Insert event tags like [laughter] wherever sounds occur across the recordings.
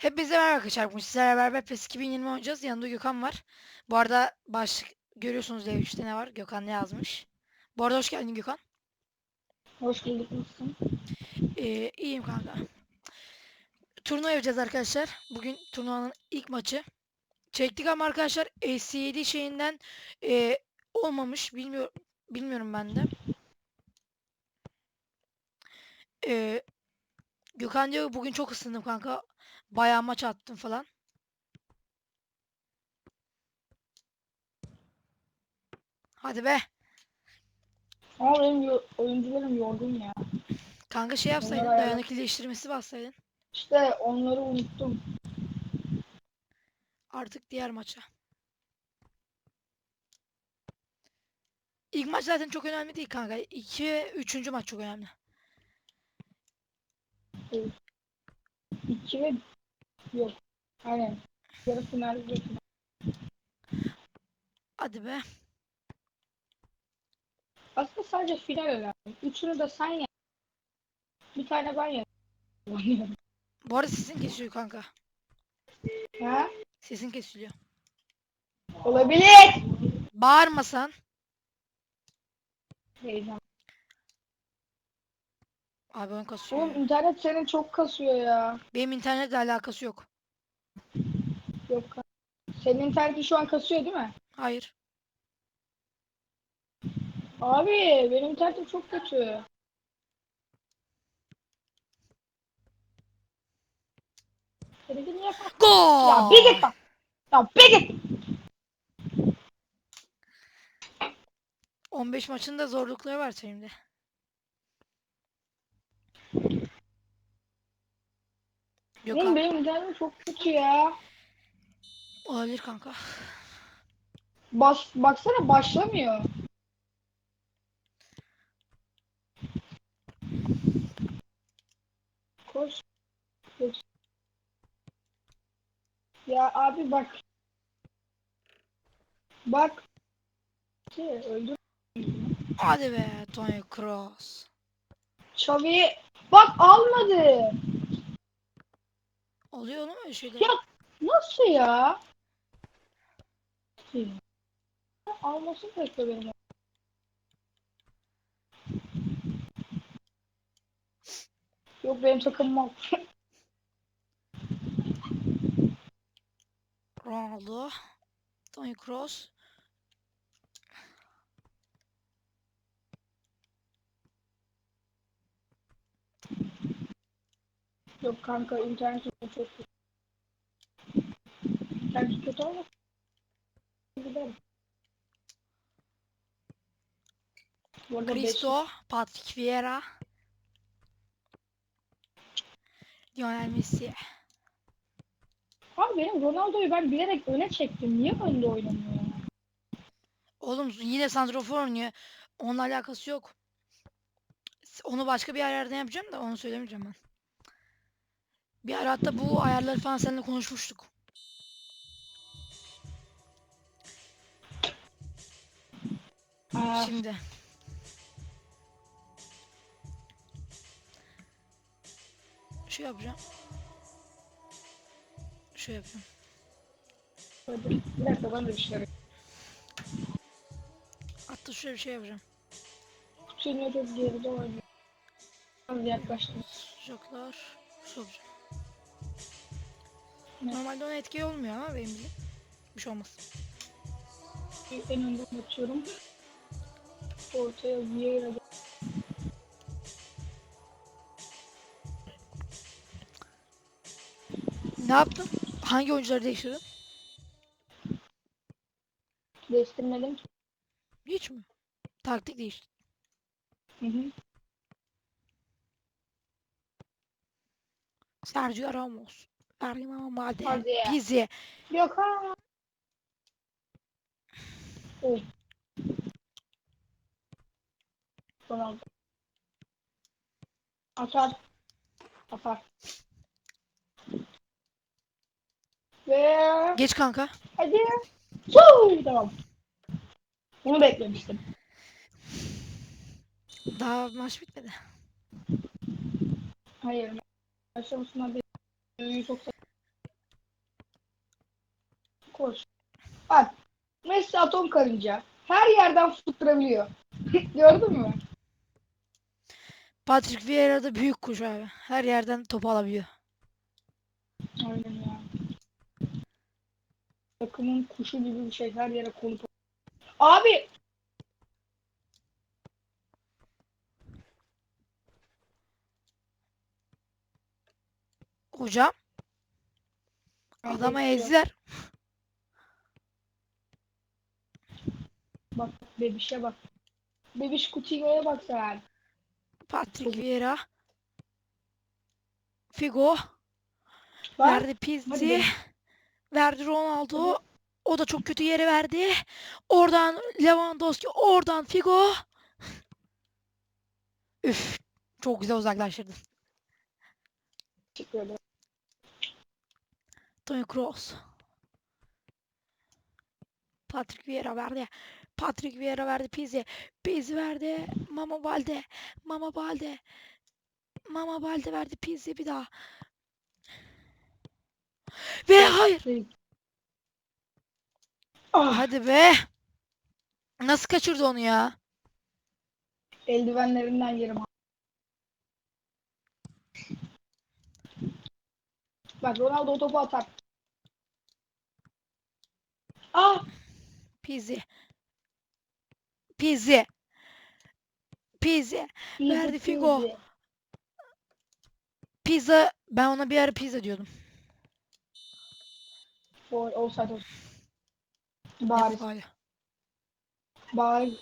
Hepinize merhaba arkadaşlar. Bugün sizlerle beraber PES 2020 oynayacağız. Yanında Gökhan var. Bu arada başlık görüyorsunuz L3'te ne var? Gökhan ne yazmış? Bu arada hoş geldin Gökhan. Hoş bulduk nasılsın? Ee, iyiyim kanka. Turnuva yapacağız arkadaşlar. Bugün turnuvanın ilk maçı. Çektik ama arkadaşlar SC7 şeyinden e, olmamış. Bilmiyorum bilmiyorum ben de. Ee, Gökhan diyor bugün çok ısındım kanka. Bayağı maç attım falan. Hadi be. Ama benim yo- oyuncularım yorgun ya. Kanka şey yapsaydın, Onlara dayanıklı iyileştirmesi bassaydın. İşte onları unuttum. Artık diğer maça. İlk maç zaten çok önemli değil kanka. İki ve üçüncü maç çok önemli. İki ve yok. Aynen. Yarı final ve final. Hadi be. Aslında sadece final önemli. Üçünü de sen yap. Bir tane ben yapıyorum. Bu arada sesin kesiliyor kanka. ha? Sesin kesiliyor. Olabilir. Bağırmasan. Heyecan. Abi ön kasıyor. Oğlum internet senin çok kasıyor ya. Benim internetle alakası yok. Yok. Senin internetin şu an kasıyor değil mi? Hayır. Abi benim internetim çok kötü. Seninki niye kasıyor? Gol! Ya bir git bak. Ya bir git. 15 maçın da zorlukları var şimdi. Yok Oğlum abi. benim internetim çok kötü ya. Olabilir kanka. Bas, baksana başlamıyor. Koş. Koş. Ya abi bak. Bak. Şey, öldür. Hadi be Tony Kroos. Xavi'yi bak almadı. Oluyor mu öyle şeyler? Ya nasıl ya? Almasın bekle benim. Yok benim takımım al. Ronaldo. Tony Kroos. Yok kanka internet çok kötü. İnternet kötü ama giderim. Cristo. Patrick Vieira. Lionel Messi. Abi benim Ronaldo'yu ben bilerek öne çektim. Niye önde oynamıyor? Oğlum yine santrafor oynuyor. Onunla alakası yok. Onu başka bir ayardan yapacağım da onu söylemeyeceğim ben. Bir ara hatta bu ayarları falan seninle konuşmuştuk. Aa, Şimdi. Şu yapacağım. Şu yapacağım. Bir dakika ben de bir şey yapayım. Hatta şöyle bir şey yapacağım. Kutuyu çok geride oynuyor. Yaklaştım. Sıcaklar. Şu yapacağım. Normalde ona etki olmuyor ama benim bildiğim. Bir şey olmaz. En önden açıyorum. Ortaya Vieira Ne yaptın? Hangi oyuncuları değiştirdin? değiştirmedim ki. Hiç mi? Taktik değişti. Hı hı. Sergio Ramos. Hadi ya. Pizzi. Yok ha. Oy. Ronaldo. Atar. Atar. Ve Geç kanka. hadi. Suu! Tamam. Bunu beklemiştim. Daha maç bitmedi. Hayır. Başlamasından bir çok Koş. Bak. Messi atom karınca. Her yerden tutturabiliyor. [laughs] Gördün mü? Patrick Vieira da büyük kuş abi. Her yerden top alabiliyor. Aynen ya. Takımın kuşu gibi bir şey her yere konup. Abi Hocam adama ezdiler. Bak bebişe bak. Bebiş Coutinho'ya bak sen. Patrick Vieira. Figo. Bak. Verdi Pizzi. Verdi Ronaldo. O da çok kötü yere verdi. Oradan Lewandowski. Oradan Figo. Üf. Çok güzel uzaklaştırdın. Teşekkür ederim. Toni Kroos. Patrick Vieira verdi. Patrick Vieira verdi Pizzi. Pizzi verdi. Mama Balde. Mama Balde. Mama Balde verdi Pizzi bir daha. Ve hayır. Şey- Ah, Hadi be. Nasıl kaçırdı onu ya? eldivenlerinden yerim. Bak Ronaldo o topu atar. Ah Pizzi. Pizzi. Pizzi. iyi Verdi Figo. Pizzi. Pizza. Ben ona bir ara pizza diyordum. Gol olsun. Bariz. Vay. Bariz.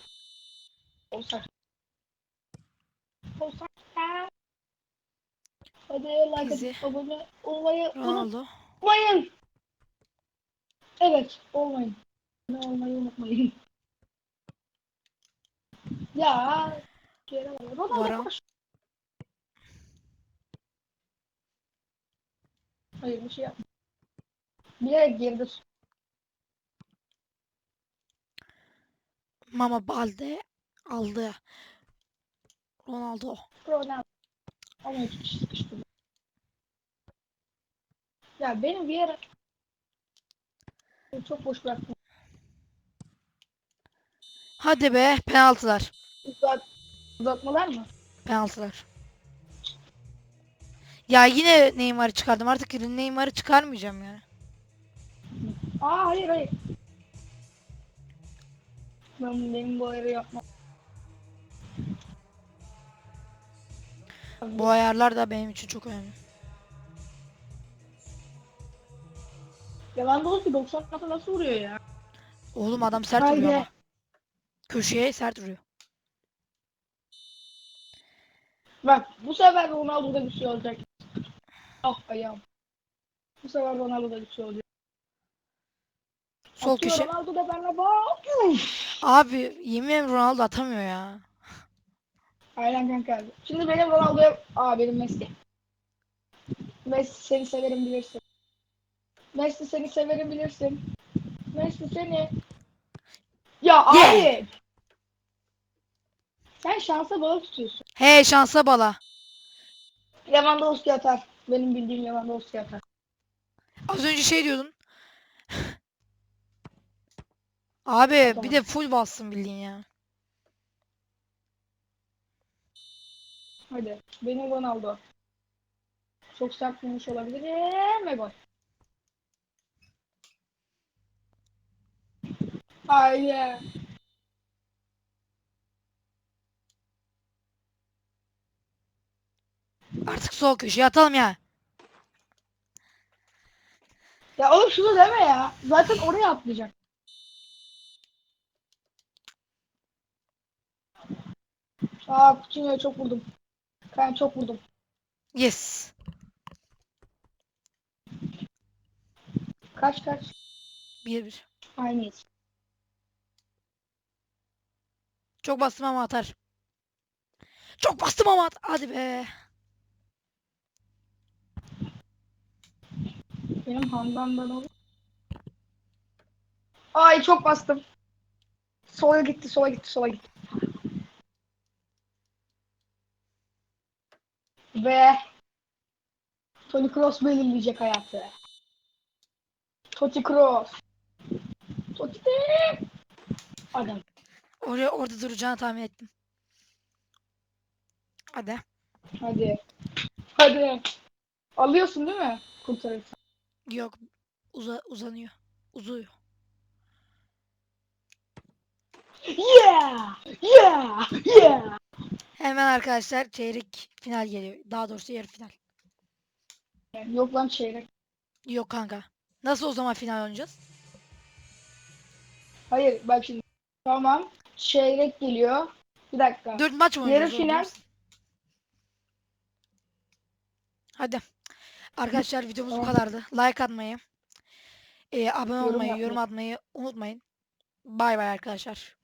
Offside. Ah. Hadi like Pizzi. abone olmayı Ronaldo. unutmayın. Evet olmayın. Ne olmayı unutmayın. Ya. Geri var. Ronaldo Varan. koş. Hayır bir şey yapma. Bir yere tut. Mama Balde aldı. Ronaldo. Ronaldo. Ama kişi sıkıştırdı. Ya benim bir yere çok boş bıraktım. Hadi be penaltılar. Uzat, uzatmalar mı? Penaltılar. Ya yine Neymar'ı çıkardım. Artık Neymar'ı çıkarmayacağım yani. Aa hayır hayır. Ben benim bu ayarı yapmam. Bu ayarlar da benim için çok önemli. Lewandowski 90 nasıl nasıl vuruyor ya? Oğlum adam sert Haydi. vuruyor ama. Köşeye sert vuruyor. Bak bu sefer Ronaldo'da bir şey olacak. Ah ayağım. Bu sefer Ronaldo'da bir şey olacak. Sol Atıyor köşe. Ronaldo da benimle bak. Abi yemin ederim Ronaldo atamıyor ya. Aynen kanka. Şimdi benim Ronaldo'ya... Aa benim Messi. Messi seni severim bilirsin. Messi seni severim bilirsin. Messi seni... Ya Yeah. abi! Sen şansa balık tutuyorsun. He şansa bala. Lewandowski atar. Benim bildiğim Lewandowski atar. Az önce şey diyordun. Abi bir Tamam. de full bassın bildiğin ya. Hadi. Benim Ronaldo. Çok sert vurmuş olabilirim ve gol. Haydi. Artık sol köşeye atalım ya. Ya oğlum şunu deme ya. Zaten oraya atlayacak. Aa Coutinho'ya çok vurdum. Ben çok vurdum. Yes. Kaç kaç? 1-1. Aynıyız. Çok bastım ama atar. Çok bastım ama at. Hadi be. Benim Handan'dan olur. Ay çok bastım. Sola gitti, sola gitti, sola gitti. Ve Toni Kroos belirleyecek hayatı. Toti Kroos. Fatih. Adam. Oraya orada duracağını tahmin ettim. Hadi. Hadi. Hadi. Alıyorsun değil mi? Kurtarırsın. Yok. Uza, uzanıyor. Uzuyor. Yeah! Yeah! Yeah! Hemen arkadaşlar çeyrek final geliyor. Daha doğrusu yarı final. Yok lan çeyrek. Yok kanka. Nasıl o zaman final oynayacağız? Hayır bak şimdi. Tamam. Çeyrek geliyor. Bir dakika. Dört maç mı Yarı oynuyoruz? final. Hadi. Arkadaşlar videomuz bu Tamam. kadardı. Like atmayı, e, abone Yorum olmayı, yapmayı. yorum atmayı unutmayın. Bay bay arkadaşlar.